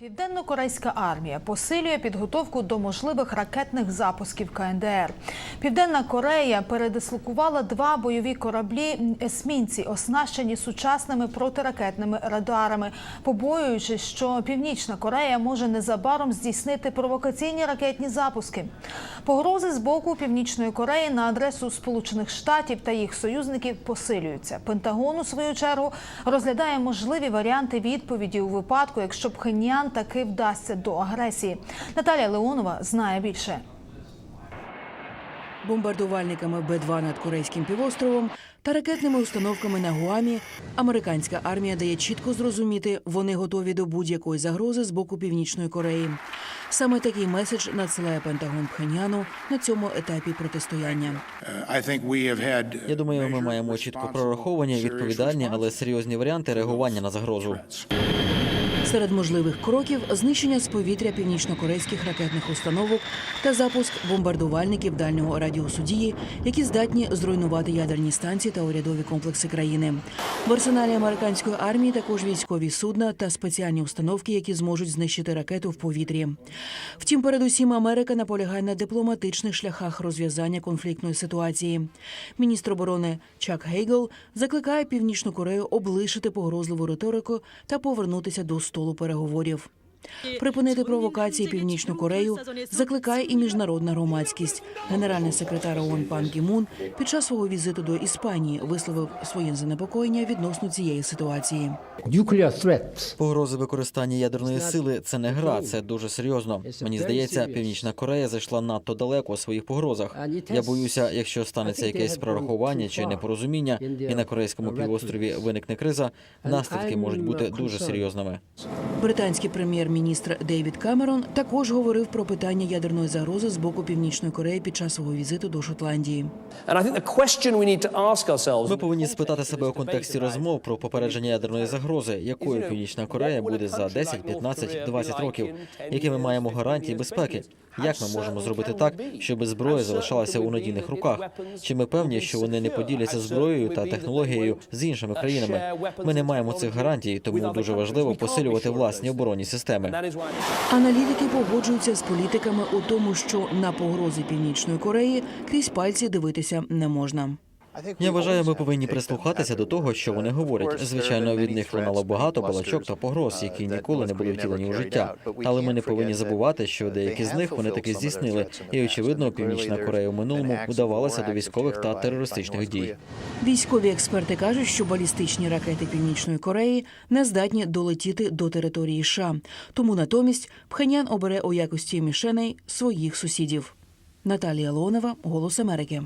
Південно-корейська армія посилює підготовку до можливих ракетних запусків КНДР. Південна Корея передислокувала два бойові кораблі есмінці, оснащені сучасними протиракетними радарами, побоюючись, що Північна Корея може незабаром здійснити провокаційні ракетні запуски. Погрози з боку Північної Кореї на адресу Сполучених Штатів та їх союзників посилюються. Пентагон у свою чергу розглядає можливі варіанти відповіді у випадку, якщо Пхеньян таки вдасться до агресії. Наталія Леонова знає більше. бомбардувальниками Б-2 над Корейським півостровом та ракетними установками на Гуамі американська армія дає чітко зрозуміти, вони готові до будь-якої загрози з боку Північної Кореї. Саме такий меседж надсилає Пентагон Пхеньяну на цьому етапі протистояння. Я думаю, ми маємо чітко прораховані, відповідальні, але серйозні варіанти реагування на загрозу. Серед можливих кроків знищення з повітря північнокорейських ракетних установок та запуск бомбардувальників дальнього радіусу дії, які здатні зруйнувати ядерні станції та урядові комплекси країни. В арсеналі американської армії також військові судна та спеціальні установки, які зможуть знищити ракету в повітрі. Втім, передусім Америка наполягає на дипломатичних шляхах розв'язання конфліктної ситуації. Міністр оборони Чак Гейгл закликає Північну Корею облишити погрозливу риторику та повернутися до столу переговорів. Припинити провокації Північну Корею закликає і міжнародна громадськість. Генеральний секретар ООН Пан Кі Мун під час свого візиту до Іспанії висловив своє занепокоєння відносно цієї ситуації. Погрози використання ядерної сили це не гра, це дуже серйозно. Мені здається, Північна Корея зайшла надто далеко у своїх погрозах. Я боюся, якщо станеться якесь прорахування чи непорозуміння, і на корейському півострові виникне криза, наслідки можуть бути дуже серйозними. Британський прем'єр-міністр Дейвід Камерон також говорив про питання ядерної загрози з боку Північної Кореї під час свого візиту до Шотландії. Ми повинні спитати себе у контексті розмов про попередження ядерної загрози, якою Північна Корея буде за 10, 15, 20 років, які ми маємо гарантії безпеки. Як ми можемо зробити так, щоб зброя залишалася у надійних руках? Чи ми певні, що вони не поділяться зброєю та технологією з іншими країнами? Ми не маємо цих гарантій, тому дуже важливо посилювати власні оборонні системи. That Аналітики погоджуються з політиками у тому, що на погрози Північної Кореї крізь пальці дивитися не можна. Я вважаю, ми повинні прислухатися до того, що вони говорять. Звичайно, від них лунало багато балачок та погроз, які ніколи не були втілені у життя. Але ми не повинні забувати, що деякі з них вони таки здійснили. І очевидно, Північна Корея в минулому вдавалася до військових та терористичних дій. Військові експерти кажуть, що балістичні ракети Північної Кореї не здатні долетіти до території США. Тому натомість Пхенян обере у якості мішеней своїх сусідів. Наталія Леонова, Голос Америки.